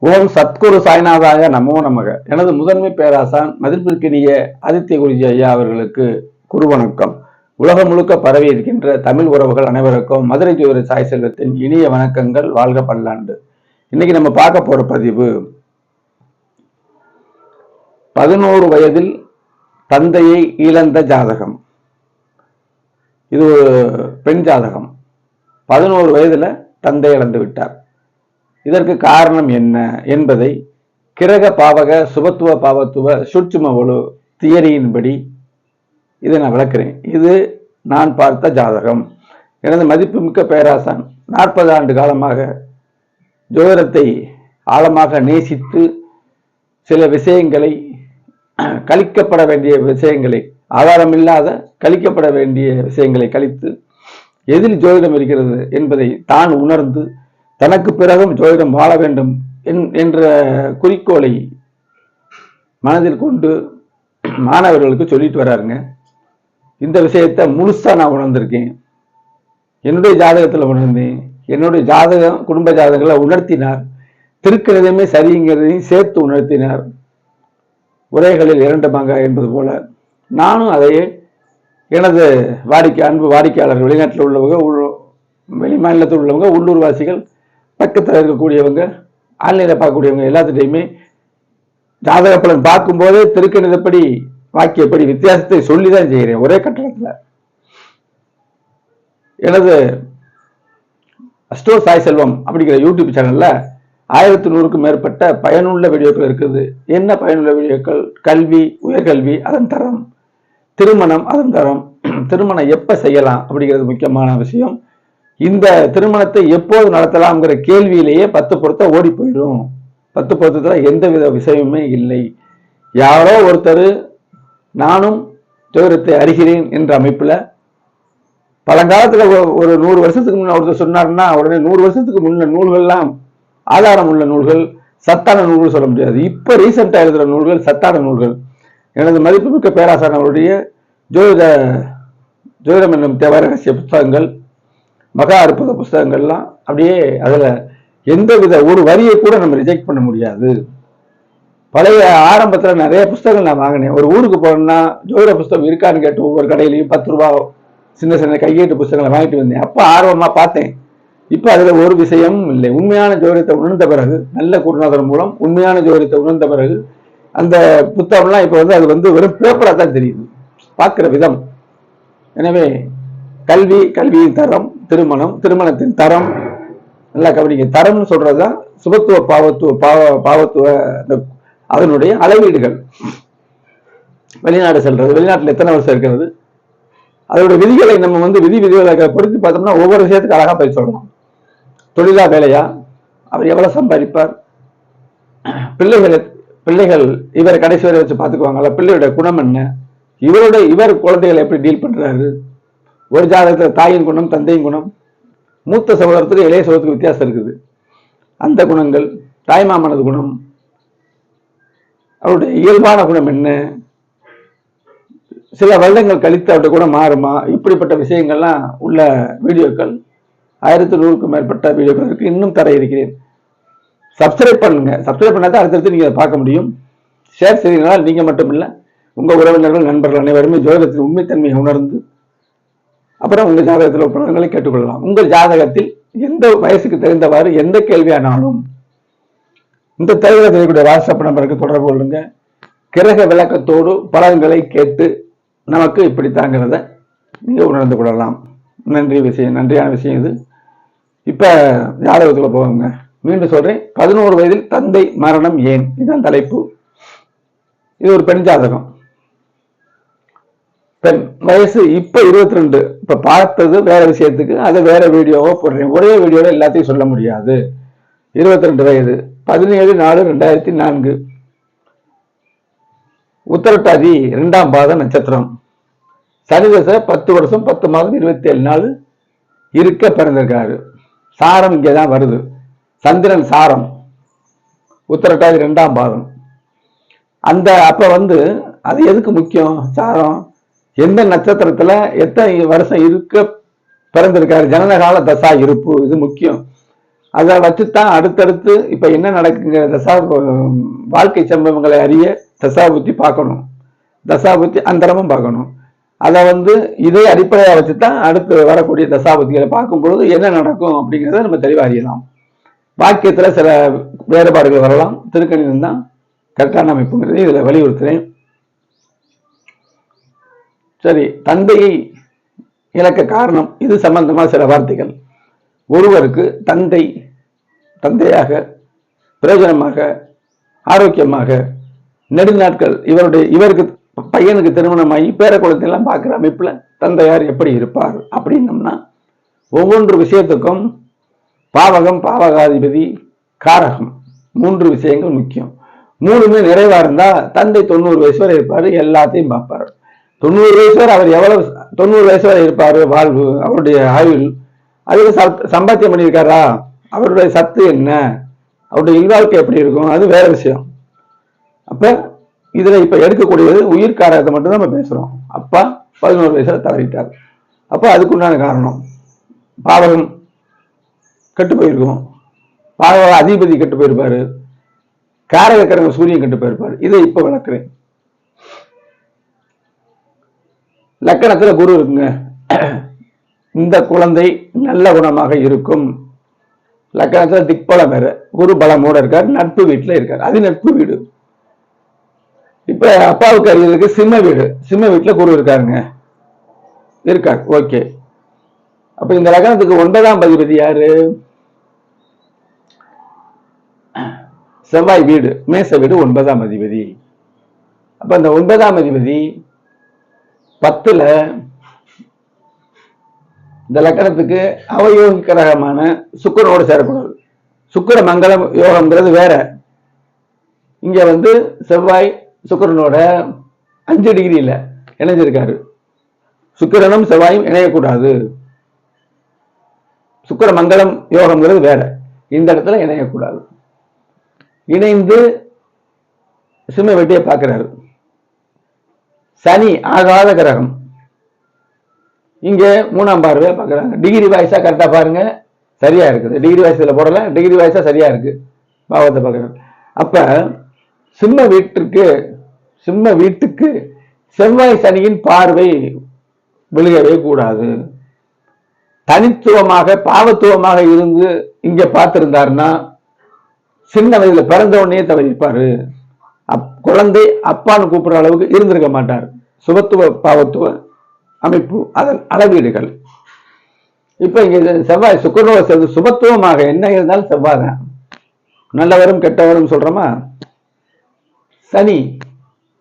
ஓம் சத்குரு சாய்நாதாய நமோ நமக. எனது முதன்மை பேராசான் மதிப்பிற்கினிய ஆதித்ய குருஜி ஐயா அவர்களுக்கு குரு வணக்கம். உலகம் முழுக்க பரவி இருக்கின்ற தமிழ் உறவுகள் அனைவருக்கும் மதுரை ஜோதி சாய் செல்வத்தின் இனிய வணக்கங்கள். வாழ்க பல்லாண்டு. இன்னைக்கு நம்ம பார்க்க போற பதிவு பதினோரு வயதில் தந்தையை இழந்த ஜாதகம். இது ஒரு பெண் ஜாதகம். பதினோரு வயதுல தந்தை இழந்து விட்டார். இதற்கு காரணம் என்ன என்பதை கிரக பாவக சுபத்துவ பாவத்துவ சூட்சும ஒழு தியரியின்படி இதை நான் விளக்குறேன். இது நான் பார்த்த ஜாதகம். எனது மதிப்புமிக்க பேராசான் நாற்பது ஆண்டு காலமாக ஜோதிடத்தை ஆழமாக நேசித்து சில விஷயங்களை கழிக்கப்பட வேண்டிய விஷயங்களை ஆதாரமில்லாத கழிக்கப்பட வேண்டிய விஷயங்களை கழித்து எதில் ஜோதிடம் இருக்கிறது என்பதை தான் உணர்ந்து தனக்கு பிறகும் ஜோதிடம் வாழ வேண்டும் என்- என்ற குறிக்கோளை மனதில் கொண்டு மாணவர்களுக்கு சொல்லிட்டு வராருங்க. இந்த விஷயத்தை முழுசா நான் உணர்ந்திருக்கேன். என்னுடைய ஜாதகத்தில் உணர்ந்தேன். என்னுடைய ஜாதகம் குடும்ப ஜாதகங்களை உணர்த்தினார். திருக்கிறதையுமே சரிங்கிறதையும் சேர்த்து உணர்த்தினார். உரைகளில் இரண்டமாக என்பது போல. நானும் அதையே எனது வாடிக்கை அன்பு வாடிக்கையாளர் வெளிநாட்டில் உள்ளவங்க வெளி மாநிலத்தில் உள்ளவங்க உள்ளூர்வாசிகள் பக்கத்தில் இருக்கக்கூடியவங்க ஆன்லைனில் பார்க்கக்கூடியவங்க எல்லாத்துட்டையுமே ஜாதக பலன் பார்க்கும்போதே திருக்கணிதப்படி வாக்கியப்படி வித்தியாசத்தை சொல்லி தான் செய்கிறேன் ஒரே கட்டணத்தில். எனது அஸ்டோ சாய் செல்வம் அப்படிங்கிற யூடியூப் சேனல்ல ஆயிரத்தி நூறுக்கும் மேற்பட்ட பயனுள்ள வீடியோக்கள் இருக்குது. என்ன பயனுள்ள வீடியோக்கள்? கல்வி உயர்கல்வி அதன் தரம். திருமணம் அதன் தரம். திருமணம் எப்போ செய்யலாம் அப்படிங்கிறது முக்கியமான விஷயம். இந்த திருமணத்தை எப்போது நடத்தலாம்ங்கிற கேள்வியிலேயே பத்து பொருத்த ஓடி போயிடும். பத்து பொருத்தத்தில் எந்த வித விஷயமுமே இல்லை. யாரோ ஒருத்தர் நானும் ஜோதிடத்தை அறிகிறேன் என்ற அமைப்பில் பழங்காலத்தில் ஒரு நூறு வருஷத்துக்கு முன்ன ஒருத்தர் சொன்னார்னா உடனே நூறு வருஷத்துக்கு முன்ன நூல்கள்லாம் ஆதாரம் உள்ள நூல்கள் சத்தான நூல்கள் சொல்ல முடியாது. இப்போ ரீசெண்டாக எழுதுகிற நூல்கள் சத்தான நூல்கள். எனது மதிப்புமிக்க பேராசான் அவருடைய ஜோதிட ஜோதிடம் என்னும் தேவாரகசிய புத்தகங்கள் மகா அற்புத புஸ்தகங்கள்லாம் அப்படியே அதில் எந்த வித ஒரு வரியை கூட நம்ம ரிஜெக்ட் பண்ண முடியாது. பழைய ஆரம்பத்தில் நிறைய புஸ்தகங்கள் நான் வாங்கினேன். ஒரு ஊருக்கு போனேன்னா ஜோதிட புஸ்தகம் இருக்கான்னு கேட்டு ஒவ்வொரு கடையிலையும் பத்து ரூபா சின்ன சின்ன கையெட்டு புஸ்தகங்களை வாங்கிட்டு வந்தேன். அப்போ ஆர்வமாக பார்த்தேன். இப்போ அதில் ஒரு விஷயமும் இல்லை. உண்மையான ஜோதிடத்தை உணர்ந்த பிறகு நல்ல குருநாதர் மூலம் உண்மையான ஜோதிடத்தை உணர்ந்த பிறகு அந்த புத்தகம்லாம் இப்போ வந்து அது வந்து வெறும் பேப்பராக தான் தெரியுது. பார்க்குற விதம். எனவே கல்வி கல்வியின் தரம் திருமணம் திருமணத்தின் தரம் நல்லா கவனிங்க. தரம்னு சொல்றதுதான் சுபத்துவ பாவத்துவ பாவ பாவத்துவ அதனுடைய அளவீடுகள். வெளிநாடு செல்றது வெளிநாட்டுல எத்தனை வருஷம் இருக்கிறது? அதோட விதிகளை நம்ம வந்து விதி விதிகளை பொறுத்து பார்த்தோம்னா ஒவ்வொரு விஷயத்துக்கு அழகாக போய் சொல்லணும். தொழிலா வேலையா? அவர் எவ்வளவு சம்பாதிப்பார்? பிள்ளைகள் பிள்ளைகள் இவர் கடைசி வரை வச்சு பார்த்துக்குவாங்களா? பிள்ளையோட குணம் என்ன? இவரோட இவர் குழந்தைகளை எப்படி டீல் பண்றாரு? ஒரு ஜாதகத்தில் தாயின் குணம் தந்தையின் குணம் மூத்த சகோதரத்துக்கு இளைய சகோதரத்துக்கு வித்தியாசம் இருக்குது. அந்த குணங்கள் தாய்மாமனது குணம் அவருடைய இயல்பான குணம் என்ன சில வருடங்கள் கழித்து அவருடைய குணம் மாறுமா இப்படிப்பட்ட விஷயங்கள்லாம் உள்ள வீடியோக்கள் ஆயிரத்தி நூறுக்கும் மேற்பட்ட வீடியோக்கள் இருக்கு. இன்னும் தர இருக்கிறேன். சப்ஸ்கிரைப் பண்ணுங்க. சப்ஸ்கிரைப் பண்ணாதான் அடுத்தடுத்து நீங்க அதை பார்க்க முடியும். ஷேர் செய்தீங்கனால் நீங்க மட்டும் இல்லை உங்க உறவினர்கள் நண்பர்கள் அனைவருமே ஜோதிடத்தின் உண்மைத்தன்மையை உணர்ந்து அப்புறம் உங்கள் ஜாதகத்தில் பலன்களை கேட்டுக்கொள்ளலாம். உங்கள் ஜாதகத்தில் எந்த வயசுக்கு தெரிந்தவாறு எந்த கேள்வியானாலும் இந்த தகவலை தெரியக்கூடிய வாட்ஸ்அப் நம்பருக்கு தொடர்பு கொள்ளுங்க. கிரக விளக்கத்தோடு பலன்களை கேட்டு நமக்கு இப்படி தாங்கிறத நீங்கள் உணர்ந்து கொள்ளலாம். நன்றி விஷயம் நன்றியான விஷயம் இது. இப்போ ஜாதகத்தில் போகுங்க மீண்டும் சொல்கிறேன் பதினோரு வயதில் தந்தை மரணம் ஏன்? இதுதான் தலைப்பு. இது ஒரு பெண் ஜாதகம். பெண் வயசு இப்போ இருபத்தி ரெண்டு இப்போ பார்த்தது வேற விஷயத்துக்கு அதை வேற வீடியோவோ போடுறேன். ஒரே வீடியோவில் எல்லாத்தையும் சொல்ல முடியாது. இருபத்தி ரெண்டு வயது பதினேழு நாலு ரெண்டாயிரத்தி நான்கு. உத்தரட்டாதி ரெண்டாம் பாத நட்சத்திரம். சனிதசை பத்து வருஷம் பத்து மாதம் இருபத்தி ஏழு நாள் இருக்க பிறந்திருக்காரு. சாரம் இங்கே தான் வருது. சந்திரன் சாரம். உத்தரட்டாதி ரெண்டாம் பாதம். அந்த அப்போ வந்து அது எதுக்கு முக்கியம்? சாரம்? எந்த நட்சத்திரத்துல எத்தனை வருஷம் இருக்க பிறந்திருக்காரு? ஜனனகால தசா இருப்பு இது முக்கியம். அதை வச்சுத்தான் அடுத்தடுத்து இப்ப என்ன நடக்குங்கிற தசா வாழ்க்கை சம்பவங்களை அறிய தசா புத்தி பார்க்கணும். தசா புத்தி அந்தரமும் பார்க்கணும். அதை வந்து இதே அடிப்படையாக வச்சு தான் அடுத்து வரக்கூடிய தசாபுத்திகளை பார்க்கும்பொழுது என்ன நடக்கும் அப்படிங்கிறத நம்ம தெளிவாக அறியலாம். வாக்கியத்தில் சில வேறுபாடுகள் வரலாம். திருக்கணிதம் தான் கரெக்டான அமைப்புங்கிறது இதில் வலியுறுத்துறேன். சரி தந்தையை இழக்க காரணம் இது சம்பந்தமா சில வார்த்தைகள். ஒருவருக்கு தந்தை தந்தையாக பிரயோஜனமாக ஆரோக்கியமாக நெடுநாட்கள் இவருடைய இவருக்கு பையனுக்கு திருமணமாகி பேர குழந்தையெல்லாம் பார்க்குற அமைப்புல தந்தையார் எப்படி இருப்பார் அப்படின்னம்னா ஒவ்வொன்று விஷயத்துக்கும் பாவகம் பாவகாதிபதி காரகம் மூன்று விஷயங்கள் முக்கியம். மூணுமே நிறைவாக இருந்தால் தந்தை தொண்ணூறு வயசு வரை இருப்பார் எல்லாத்தையும் பார்ப்பார். தொண்ணூறு வயசு வரை அவர் எவ்வளவு தொண்ணூறு வயசு வரை இருப்பார் வாழ்வு அவருடைய ஆயுள். அதுக்கு சத்- சம்பாத்தியம் பண்ணியிருக்காரா? அவருடைய சத்து என்ன? அவருடைய இல்வாழ்க்கை எப்படி இருக்கும்? அது வேற விஷயம். அப்ப இதுல இப்ப எடுக்கக்கூடியது உயிர் காரகத்தை மட்டும் தான் நம்ம பேசுறோம். அப்பா பதினோரு வயசுல தவறிட்டார். அப்ப அதுக்குண்டான காரணம் பாவகம் கெட்டு போயிருக்கும். பாவக அதிபதி கெட்டு போயிருப்பாரு. காரகக்கரங்க சூரியன் கெட்டு போயிருப்பாரு. இதை இப்ப விளக்குறேன். லக்கணத்துல குரு இருக்குங்க. இந்த குழந்தை நல்ல குணமாக இருக்கும். லக்கணத்துல திக்பலம் வேற. குரு பலமோட இருக்கார் நட்பு வீட்டுல இருக்கார். அது நட்பு வீடு. இப்ப அப்பாவுக்கு அறிவதற்கு சிம்ம வீடு. சிம்ம வீட்டுல குரு இருக்காருங்க. இருக்கார். ஓகே. அப்ப இந்த லக்னத்துக்கு ஒன்பதாம் பதிபதி யாரு? செவ்வாய் வீடு மேச வீடு ஒன்பதாம் அதிபதி. அப்ப இந்த ஒன்பதாம் அதிபதி பத்துல இந்த லக்கணத்துக்கு அவயோகி கிரகமான சேரக்கூடாது. சுக்கர மங்கள யோகம்ங்கிறது வேற. இங்க வந்து செவ்வாய் சுக்கரனோட அஞ்சு டிகிரியில இணைஞ்சிருக்காரு. சுக்கிரனும் செவ்வாயும் இணையக்கூடாது. சுக்கர மங்களம் யோகம்ங்கிறது வேற. இந்த இடத்துல இணையக்கூடாது. இணைந்து சிம்ம வெட்டியை பார்க்கிறாரு. சனி ஆகாத கிரகம். இங்க மூணாம் பார்வையா பார்க்குறாங்க. டிகிரி வாய்ஸா கரெக்டா பாருங்க. சரியா இருக்குது. டிகிரி வாய்ஸ் இதுல போடல. டிகிரி வாய்ஸா சரியா இருக்கு. பாவத்தை பார்க்குறாங்க. அப்ப சிம்ம வீட்டிற்கு சிம்ம வீட்டுக்கு செவ்வாய் சனியின் பார்வை விழுகவே கூடாது. தனித்துவமாக பாவத்துவமாக இருந்து இங்க பார்த்திருந்தாருன்னா சின்ன வயதுல பிறந்த உடனே தவறிப்பாரு. அப் குழந்தை அப்பான்னு கூப்பிடுற அளவுக்கு இருந்திருக்க மாட்டார். சுபத்துவ பாவத்துவ அமைப்பு அதன் அளவீடுகள். இப்ப இங்க செவ்வாய் சுக்கரனோட சேர்ந்து சுபத்துவமாக என்ன இருந்தாலும் செவ்வாய் தான். நல்லவரும் கெட்டவரும் சொல்றோமா? சனி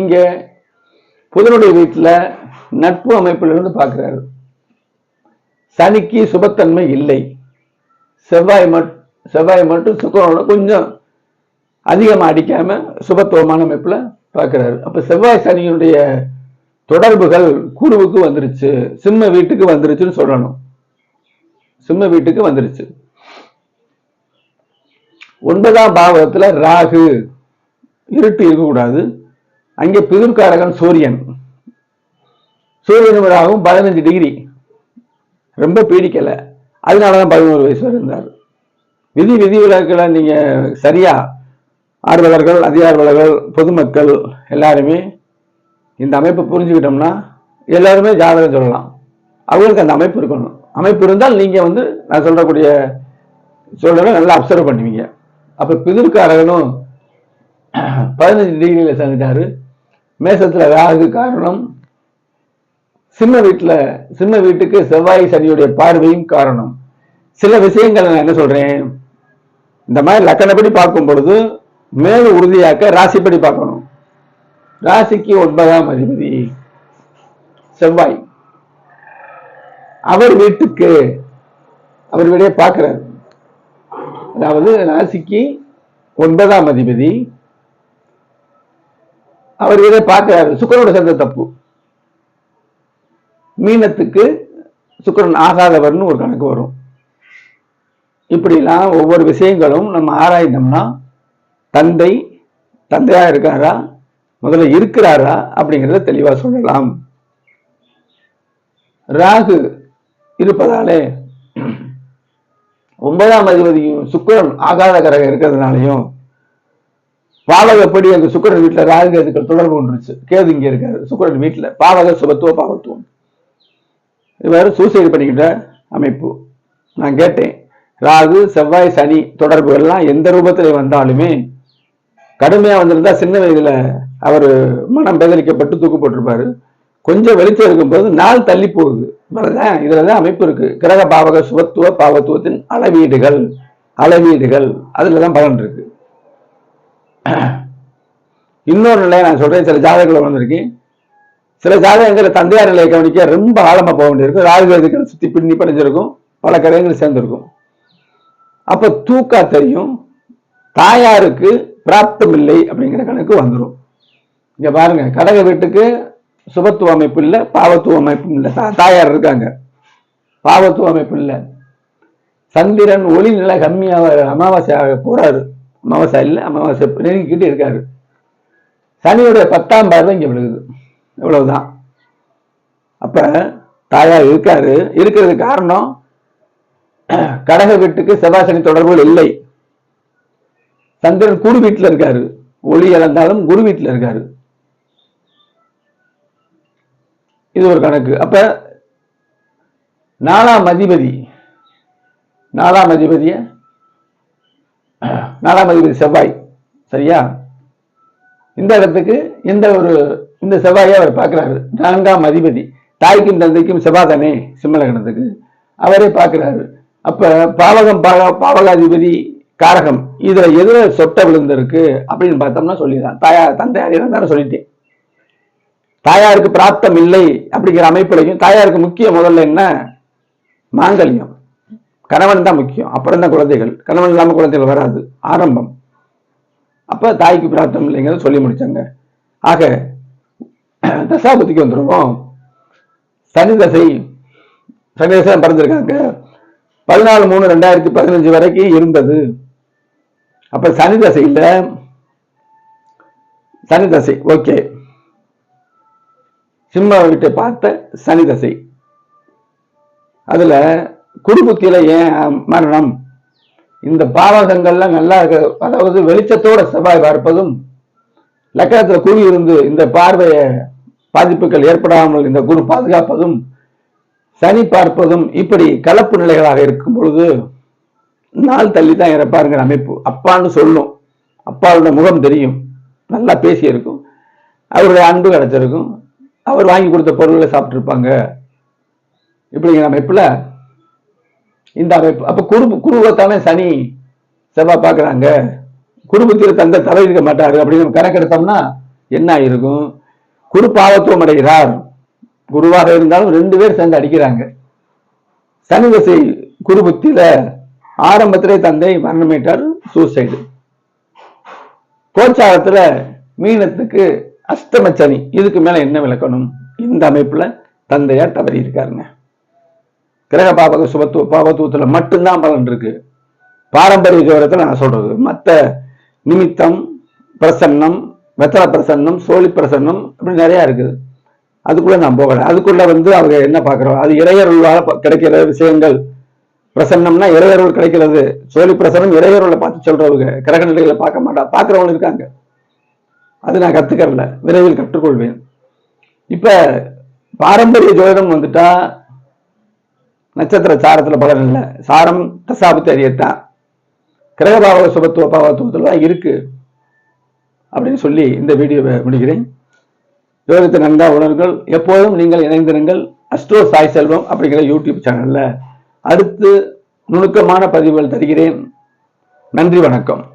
இங்க புதனுடைய வீட்டுல நட்பு அமைப்பிலிருந்து இருந்து பார்க்கிறாரு சனிக்கு சுபத்தன்மை இல்லை. செவ்வாய் மட் செவ்வாய் மட்டும் சுக்கரனோட கொஞ்சம் அதிகமா அடிக்காம சுபத்துவமான அமைப்புல பார்க்கிறாரு அப்ப செவ்வாய் சனியினுடைய தொடர்புகள் குருவுக்கு வந்துருச்சு சிம்ம வீட்டுக்கு வந்துருச்சுன்னு சொல்லணும். சிம்ம வீட்டுக்கு வந்துருச்சு. ஒன்பதாம் பாவத்துல ராகு இருட்டு இருக்கக்கூடாது. அங்கே பிதிர்காரகன் சூரியன். சூரியன் ராகும் பதினஞ்சு டிகிரி ரொம்ப பீடிக்கல. அதனாலதான் பதினோரு வயசு வரை இருந்தார். விதி விதி விலக்கில் நீங்க சரியா ஆர்வலர்கள் அதிகார்வலர்கள் பொதுமக்கள் எல்லாருமே இந்த அமைப்பை புரிஞ்சுக்கிட்டோம்னா எல்லாருமே ஜாதகம் சொல்லலாம். அவங்களுக்கு அந்த அமைப்பு இருக்கணும். அமைப்பு இருந்தால் நீங்கள் வந்து நான் சொல்லக்கூடிய சூழ்நிலை நல்லா அப்சர்வ் பண்ணுவீங்க. அப்போ பிதிர்காரகனும் பதினஞ்சு டிகிரியில் சேர்ந்துட்டாரு மேசத்தில் ராகு காரணம் சிம்ம வீட்டில் சிம்ம வீட்டுக்கு செவ்வாய் சனியுடைய பார்வையும் காரணம். சில விஷயங்கள் நான் என்ன சொல்றேன்? இந்த மாதிரி லக்கணப்படி பார்க்கும் பொழுது மேலும் உறுதியாக்க ராசிப்படி பார்க்கணும். ராசிக்கு ஒன்பதாம் அதிபதி செவ்வாய். அவர் வீட்டுக்கு அவர் வீடே பார்க்கிறார். அதாவது ராசிக்கு ஒன்பதாம் அதிபதி அவர் வீடே பார்க்கிறாரு. சுக்கரோட சேர்ந்த தப்பு. மீனத்துக்கு சுக்கரன் ஆகாதவர்னு ஒரு கணக்கு வரும். இப்படிலாம் ஒவ்வொரு விஷயங்களும் நம்ம ஆராய்ந்தோம்னா தந்தை தந்தையா இருக்காரா? முதல்ல இருக்கிறாரா அப்படிங்கிறத தெளிவா சொல்லலாம். ராகு இருப்பதாலே ஒன்பதாம் அதிபதியும் சுக்கரன் ஆகாத கரகம் இருக்கிறதுனாலையும் பாவகப்படி அந்த சுக்கிரன் வீட்டுல ராகு கேதுக்கள் தொடர்பு கொண்டுருச்சு. கேது இங்க இருக்காரு சுக்கிரன் வீட்டுல. பாவக சுபத்துவ பாவத்துவம். இவர் சூசைடு பண்ணிக்கிட்ட அமைப்பு. நான் கேட்டேன். ராகு செவ்வாய் சனி தொடர்புகள்லாம் எந்த ரூபத்துல வந்தாலுமே கடுமையாக வந்திருந்தா சின்ன வயதில் அவர் மனம் பேதலிக்கப்பட்டு தூக்கு போட்டிருப்பாரு கொஞ்சம் வெளிச்சம் இருக்கும்போது நாள் தள்ளி போகுது. இவ்வளவுதான் இதுலதான் அமைப்பு இருக்குது கிரக பாவக சுபத்துவ பாவத்துவத்தின் அளவீடுகள் அளவீடுகள். அதுலதான் பலன் இருக்கு. இன்னொரு நிலையை நான் சொல்கிறேன் சில ஜாதகங்கள் வந்திருக்கேன் சில ஜாதகங்களை தந்தையார் நிலையை கவனிக்க ரொம்ப ஆழமாக போக வேண்டியிருக்கும் ராகுவேதிகள் சுற்றி பின்னி படைஞ்சிருக்கும். பல கிரகங்கள் சேர்ந்துருக்கும். அப்போ தூக்கா தெரியும். தாயாருக்கு பிராப்தம் இல்லை அப்படிங்கிற கணக்கு வந்துடும் இங்க பாருங்க கடக வீட்டுக்கு சுபத்துவ அமைப்பு இல்லை பாவத்துவ அமைப்பும் இல்லை. தாயார் இருக்காங்க. பாவத்துவ அமைப்பு இல்லை. சந்திரன் ஒளி நிலை கம்மியாக அமாவாசையாக போறாரு. அமாவாசை இல்லை அமாவாசை நெருங்கிக்கிட்டு இருக்காரு. சனியுடைய பத்தாம் பார்வை இங்க விழுகுது. இவ்வளவுதான் அப்ப தாயார் இருக்காரு. இருக்கிறது காரணம் கடக வீட்டுக்கு செவ்வாய் சனி தொடர்புகள் இல்லை. சந்திரன் குரு வீட்டில் இருக்காரு. ஒளி இழந்தாலும் குரு வீட்டில் இருக்காரு. இது ஒரு கணக்கு. அப்ப நாலாம் அதிபதி. நாலாம் அதிபதிய? நாலாம் அதிபதி செவ்வாய். சரியா? இந்த இடத்துக்கு இந்த ஒரு இந்த செவ்வாயை அவர் பார்க்கிறாரு. நான்காம் அதிபதி. தாய்க்கும் தந்தைக்கும் செவ்வாதானே சிம்மலகணத்துக்கு அவரே பார்க்கிறாரு. அப்ப பாவகம் பாவ பாவகாதிபதி காரகம் இதுல எதுல சொட்ட விழுந்திருக்கு அப்படின்னு பார்த்தோம்னா சொல்லிடலாம் தாயார் தந்தையார் இருந்தாலும் சொல்லிட்டேன். தாயாருக்கு பிராப்தம் இல்லை அப்படிங்கிற அமைப்புலையும் தாயாருக்கு முக்கிய முதல்ல என்ன? மாங்கல்யம். கணவன் தான் முக்கியம். அப்புறம் தான் குழந்தைகள். கணவன் இல்லாம குழந்தைகள் வராது. ஆரம்பம். அப்ப தாய்க்கு பிராப்தம் இல்லைங்கிறத சொல்லி முடிச்சாங்க. ஆக தசாபதிக்கு வந்துருவோம். சனி தசை சனி தசை பிறந்திருக்காங்க. பதினாலு மூணு ரெண்டாயிரத்தி பதினஞ்சு வரைக்கும் இருந்தது. அப்ப சனி தசையில் சனி தசை ஓகே சிம்ம வீட்டை பார்த்த சனி தசை. அதுல குடும்பத்தில ஏன் மரணம்? இந்த பாவகங்கள்லாம் நல்லா இருக்க. அதாவது வெளிச்சத்தோட செவ்வாய் பார்ப்பதும் லக்கணத்தில் குரு இருந்து இந்த பார்வைய பாதிப்புகள் ஏற்படாமல் இந்த குரு பாதுகாப்பதும் சனி பார்ப்பதும் இப்படி கலப்பு நிலைகளாக இருக்கும் பொழுது நாள் தள்ளி தான் இறப்பாருங்கிற அமைப்பு. அப்பான்னு சொல்லும். அப்பாவோட முகம் தெரியும். நல்லா பேசியிருக்கும். அவருடைய அன்பு கிடச்சிருக்கும். அவர் வாங்கி கொடுத்த பொருள்களை சாப்பிட்ருப்பாங்க இப்படிங்கிற அமைப்பில் இந்த அமைப்பு. அப்போ குடும்ப குருவத்தானே சனி செவ்வாய் பார்க்குறாங்க. குடும்பத்தில் தந்த தலை இருக்க மாட்டார் அப்படின்னு கணக்கெடுத்தோம்னா என்ன ஆயிருக்கும்? குரு பாவத்துவம் அடைகிறார். குருவாக இருந்தாலும் ரெண்டு பேர் சேர்ந்து அடிக்கிறாங்க. சனி தசை குரு ஆரம்பத்திலே தந்தை மரணமேட்டார் சூசைடு கோச்சாரத்துல மீனத்துக்கு அஷ்டம சனி இதுக்கு மேல என்ன விளக்கணும்? இந்த அமைப்புல தந்தையார் தவறி இருக்காருங்க கிரக பாபக சுபத்துவ பாபத்துவத்துல மட்டும்தான் பலன் இருக்கு. பாரம்பரிய ஜோரத்தில் நான் சொல்றது. மற்ற நிமித்தம் பிரசன்னம் வெத்தல பிரசன்னம் சோழி பிரசன்னம் அப்படி நிறைய இருக்குது. அதுக்குள்ள நான் போகல. அதுக்குள்ள வந்து அவங்க என்ன பாக்குறோம் அது இறையருளால் கிடைக்கிற விஷயங்கள். பிரசன்னம்னா இறையருள் கிடைக்கிறது. சோழி பிரசனம் இறையருளை பார்த்து சொல்றவங்க. கிரக நிலைகளை பார்க்க மாட்டா. பாக்குறவங்க இருக்காங்க. அது நான் கத்துக்கறல. விரைவில் கற்றுக்கொள்வேன். இப்ப பாரம்பரிய ஜோதிடம் வந்துட்டா நட்சத்திர சாரத்துல பலன் இல்லை. சாரம் தசாபத்து அறியத்தான் கிரகபாவ சுபத்துவ பாவத்துவத்துல தான் இருக்கு. அப்படின்னு சொல்லி இந்த வீடியோவை முடிக்கிறேன். ஜோதிடத்தை நன்றா உணர்கள் எப்போதும் நீங்கள் இணைந்திருங்கள். அஸ்ட்ரோ சாய் செல்வம் அப்படிங்கிற யூடியூப் சேனல்ல அடுத்து நுணுக்கமான பதிவுகள் தருகிறேன். நன்றி வணக்கம்.